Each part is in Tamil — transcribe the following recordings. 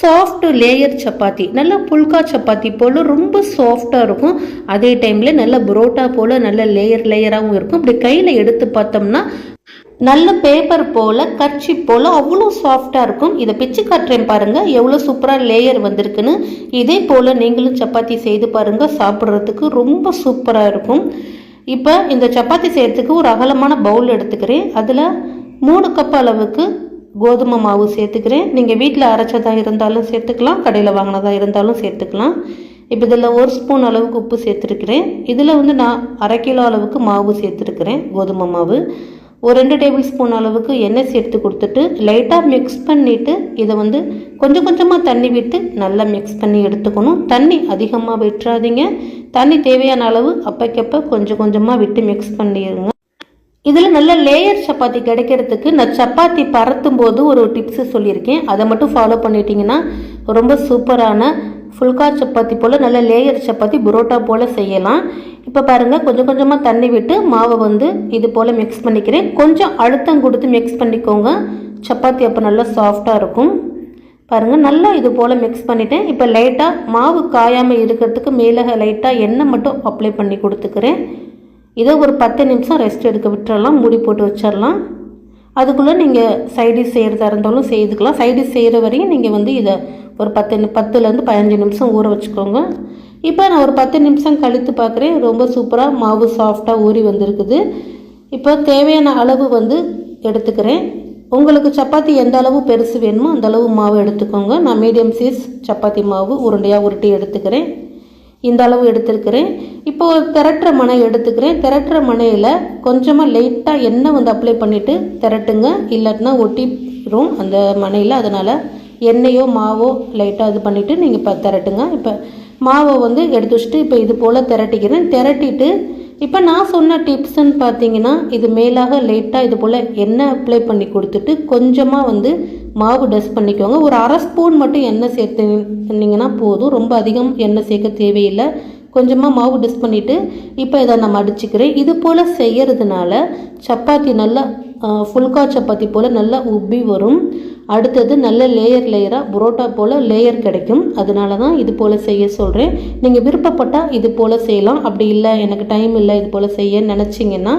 Soft layer chapati. நல்லா புல்கா சப்பாத்தி போல் ரொம்ப சாஃப்டாக இருக்கும். அதே டைமில் நல்ல புரோட்டா போல் நல்ல லேயர் லேயராகவும் இருக்கும். இப்படி கையில் எடுத்து பார்த்தோம்னா நல்ல பேப்பர் போல் கர்ச்சி போல் அவ்வளோ சாஃப்டாக இருக்கும். இதை பிச்சு காட்டுறேன் பாருங்கள் எவ்வளோ சூப்பராக லேயர் வந்திருக்குன்னு. இதே போல் நீங்களும் சப்பாத்தி செய்து பாருங்கள் சாப்பிட்றதுக்கு ரொம்ப சூப்பராக இருக்கும். இப்போ இந்த சப்பாத்தி செய்கிறதுக்கு ஒரு அகலமான பவுல் எடுத்துக்கிறேன். அதில் மூணு கப் அளவுக்கு கோதுமை மாவு சேர்த்துக்கிறேன். நீங்கள் வீட்டில் அரைச்சதாக இருந்தாலும் சேர்த்துக்கலாம் கடையில் வாங்கினதாக இருந்தாலும் சேர்த்துக்கலாம். இப்போ இதில் ஒரு ஸ்பூன் அளவுக்கு உப்பு சேர்த்துருக்கிறேன். இதில் வந்து நான் அரை கிலோ அளவுக்கு மாவு சேர்த்துருக்கிறேன் கோதுமை மாவு. ஒரு ரெண்டு டேபிள் ஸ்பூன் அளவுக்கு எண்ணெய் சேர்த்து கொடுத்துட்டு லைட்டாக மிக்ஸ் பண்ணிவிட்டு இதை வந்து கொஞ்சம் கொஞ்சமாக தண்ணி விட்டு நல்லா மிக்ஸ் பண்ணி எடுத்துக்கணும். தண்ணி அதிகமாக விட்டுறாதீங்க. தண்ணி தேவையான அளவு அப்பைக்கப்போ கொஞ்சம் கொஞ்சமாக விட்டு மிக்ஸ் பண்ணிடுங்க இதில் நல்ல லேயர் சப்பாத்தி கிடைக்கிறதுக்கு நான் சப்பாத்தி பரத்தும் போது ஒரு டிப்ஸு சொல்லியிருக்கேன். அதை மட்டும் ஃபாலோ பண்ணிட்டீங்கன்னா ரொம்ப சூப்பரான ஃபுல்கா சப்பாத்தி போல் நல்ல லேயர் சப்பாத்தி புரோட்டா போல் செய்யலாம். இப்போ பாருங்கள் கொஞ்சம் கொஞ்சமாக தண்ணி விட்டு மாவை வந்து இது போல் மிக்ஸ் பண்ணிக்கிறேன். கொஞ்சம் அழுத்தம் கொடுத்து மிக்ஸ் பண்ணிக்கோங்க. சப்பாத்தி அப்போ நல்லா சாஃப்டாக இருக்கும். பாருங்கள் நல்லா இது போல் மிக்ஸ் பண்ணிவிட்டேன் இப்போ லைட்டாக மாவு காயாமல் இருக்கிறதுக்கு மேலே லைட்டாக எண்ணெய் மட்டும் அப்ளை பண்ணி கொடுத்துக்கிறேன். இதை ஒரு பத்து நிமிஷம் ரெஸ்ட் எடுக்க விட்டுறலாம் மூடி போட்டு வச்சிடலாம் அதுக்குள்ளே நீங்கள் சைடிஷ் செய்கிறதா இருந்தாலும் செய்துக்கலாம். சைடிஷ் செய்கிற வரையும் நீங்கள் வந்து இதை ஒரு பத்து பத்துலேருந்து பதினஞ்சு நிமிஷம் ஊற வச்சுக்கோங்க. இப்போ நான் ஒரு பத்து நிமிஷம் கழித்து பார்க்குறேன் ரொம்ப சூப்பராக மாவு சாஃப்டாக ஊறி வந்திருக்குது. இப்போ தேவையான அளவு வந்து எடுத்துக்கிறேன். உங்களுக்கு சப்பாத்தி எந்த அளவு பெருசு வேணுமோ அந்த அளவு மாவு எடுத்துக்கோங்க. நான் மீடியம் சைஸ் சப்பாத்தி மாவு உருண்டையாக உருட்டி எடுத்துக்கிறேன். இந்த அளவு எடுத்துருக்கிறேன். இப்போ திரட்டுற மனை எடுத்துக்கிறேன். திரட்டுற மனையில் கொஞ்சமாக லைட்டாக எண்ணெய் வந்து அப்ளை பண்ணிவிட்டு திரட்டுங்க. இல்லாட்டினா ஒட்டிடும் அந்த மனையில். அதனால் எண்ணெயோ மாவோ லைட்டாக இது பண்ணிவிட்டு நீங்கள் இப்போ திரட்டுங்க. இப்போ மாவை வந்து எடுத்து வச்சுட்டு இப்போ இது போல் திரட்டிக்கிறேன். திரட்டிட்டு இப்போ நான் சொன்ன டிப்ஸ்ன்னு பார்த்தீங்கன்னா இது மேலாக லைட்டாக இது போல் எண்ணெய் அப்ளை பண்ணி கொடுத்துட்டு கொஞ்சமாக வந்து மாவு டஸ்ட் பண்ணிக்கோங்க. ஒரு அரை ஸ்பூன் மட்டும் எண்ணெய் சேர்த்து சேர்த்துனீங்கன்னா போதும். ரொம்ப அதிகம் எண்ணெய் சேர்க்க தேவையில்லை. கொஞ்சமாக மாவு டஸ்ட் பண்ணிவிட்டு இப்போ இதை நான் மடிச்சுக்கிறேன். இது போல் செய்கிறதுனால சப்பாத்தி நல்லா ஃபுல்கா சப்பாத்தி போல் நல்லா உப்பி வரும். அடுத்தது நல்ல லேயர் லேயராக புரோட்டா போல் லேயர் கிடைக்கும். அதனால தான் இது போல் செய்ய சொல்கிறேன் நீங்கள் விருப்பப்பட்டால் இது போல் செய்யலாம். அப்படி இல்லை எனக்கு டைம் இல்லை இது போல் செய்ய நினச்சிங்கன்னா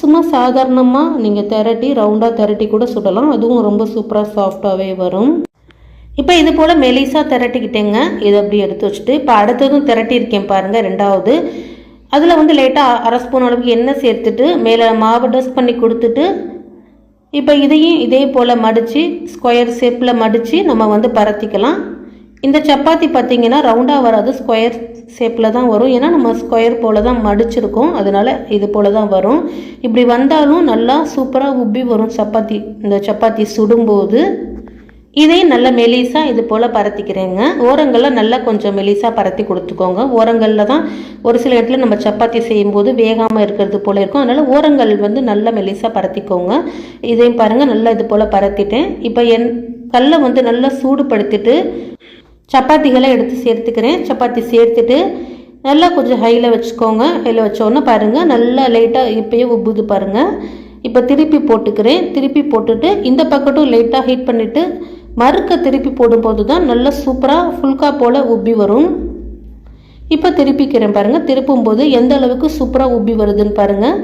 சும்மா சாதாரணமாக நீங்கள் திரட்டி ரவுண்டாக திரட்டி கூட சுடலாம். அதுவும் ரொம்ப சூப்பராக சாஃப்டாகவே வரும். இப்போ இது போல் மெலிசாக திரட்டிக்கிட்டேங்க. இதை அப்படி எடுத்து வச்சுட்டு இப்போ அடுத்ததும் திரட்டியிருக்கேன் பாருங்கள் ரெண்டாவது. அதில் வந்து லைட்டாக அரை ஸ்பூன் அளவுக்கு எண்ணெய் சேர்த்துட்டு மேலே மாவு டஸ்ட் பண்ணி கொடுத்துட்டு இப்போ இதையும் இதே போல் மடித்து ஸ்கொயர் ஷேப்பில் மடித்து நம்ம வந்து பரத்திக்கலாம். இந்த சப்பாத்தி பார்த்திங்கன்னா ரவுண்டாக வராது ஸ்கொயர் ஷேப்பில் தான் வரும். ஏன்னா நம்ம ஸ்கொயர் போல் தான் மடிச்சிருக்கோம். அதனால் இது போல் தான் வரும். இப்படி வந்தாலும் நல்லா சூப்பராக உப்பி வரும் சப்பாத்தி. இந்த சப்பாத்தி சுடும்போது இதையும் நல்லா மெலிசாக இது போல் பரத்திக்கிறேங்க. ஓரங்களில் நல்லா கொஞ்சம் மெலிசாக பரத்தி கொடுத்துக்கோங்க. ஓரங்களில் தான் ஒரு சில இடத்துல நம்ம சப்பாத்தி செய்யும்போது வேகாமல் இருக்கிறது போல் இருக்கும். அதனால் ஓரங்கள் வந்து நல்லா மெலிசாக பரத்திக்கோங்க. இதையும் பாருங்கள் நல்லா இது போல் பரத்திட்டேன். இப்போ என் கல்லை வந்து நல்லா சூடுபடுத்திட்டு சப்பாத்திகளை எடுத்து சேர்த்துக்கிறேன். சப்பாத்தி சேர்த்துட்டு நல்லா கொஞ்சம் ஹையில் வச்சுக்கோங்க. ஹையில் வச்சோன்னே பாருங்கள் நல்லா லைட்டாக இப்போயே உப்புது பாருங்கள் இப்போ திருப்பி போட்டுக்கிறேன். திருப்பி போட்டுட்டு இந்த பக்கட்டும் லைட்டாக ஹீட் பண்ணிவிட்டு மறுக்க திருப்பி போடும்போது தான் நல்லா சூப்பராக ஃபுல்கா போல் உப்பி வரும். இப்போ திருப்பிக்கிறேன் பாருங்கள் திருப்பும்போது எந்த அளவுக்கு சூப்பராக உப்பி வருதுன்னு பாருங்கள்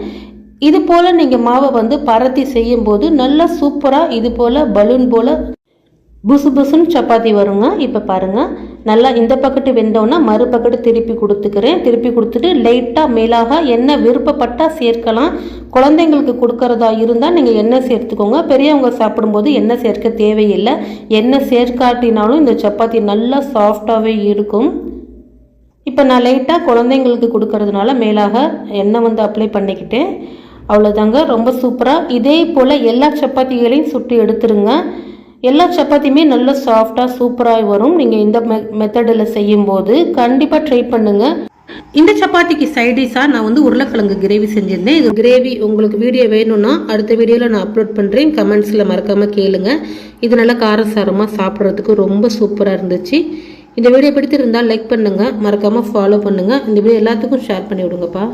இது போல் நீங்கள் மாவை வந்து பரத்தி செய்யும்போது நல்லா சூப்பராக இது போல் பலூன் போல் புசு புசுன்னு சப்பாத்தி வருங்க. இப்போ பாருங்கள் நல்லா இந்த பக்கட்டு வெந்தோன்னா மறுபக்கட்டு திருப்பி கொடுத்துக்கிறேன். திருப்பி கொடுத்துட்டு லைட்டாக மேலாக எண்ணெய் விருப்பப்பட்டால் சேர்க்கலாம். குழந்தைங்களுக்கு கொடுக்கறதா இருந்தால் நீங்கள் எண்ணெய் சேர்த்துக்கோங்க. பெரியவங்க சாப்பிடும்போது எண்ணெய் சேர்க்க தேவையில்லை. எண்ணெய் சேர்க்காட்டினாலும் இந்த சப்பாத்தி நல்லா சாஃப்டாகவே இருக்கும். இப்போ நான் லைட்டாக குழந்தைங்களுக்கு கொடுக்கறதுனால மேலாக எண்ணெய் வந்து அப்ளை பண்ணிக்கிட்டேன். அவ்வளோதாங்க ரொம்ப சூப்பராக இதே போல் எல்லா சப்பாத்திகளையும் சுட்டு எடுத்துருங்க. எல்லா சப்பாத்தியுமே நல்ல சாஃப்டாக சூப்பராக வரும். நீங்கள் இந்த மெ மெத்தடில் செய்யும்போது கண்டிப்பாக ட்ரை பண்ணுங்கள் இந்த சப்பாத்திக்கு சைடிஷாக நான் வந்து உருளைக்கிழங்கு கிரேவி செஞ்சுருந்தேன். இது கிரேவி உங்களுக்கு வீடியோ வேணும்னா அடுத்த வீடியோவில் நான் அப்லோட் பண்ணுறேன் கமெண்ட்ஸில் மறக்காமல் கேளுங்க. இது நல்லா காரசாரமாக சாப்பிட்றதுக்கு ரொம்ப சூப்பராக இருந்துச்சு. இந்த வீடியோ பிடித்திருந்தால் லைக் பண்ணுங்கள் மறக்காமல் ஃபாலோ பண்ணுங்கள் இந்த வீடியோ எல்லாத்துக்கும் ஷேர் பண்ணி விடுங்கப்பா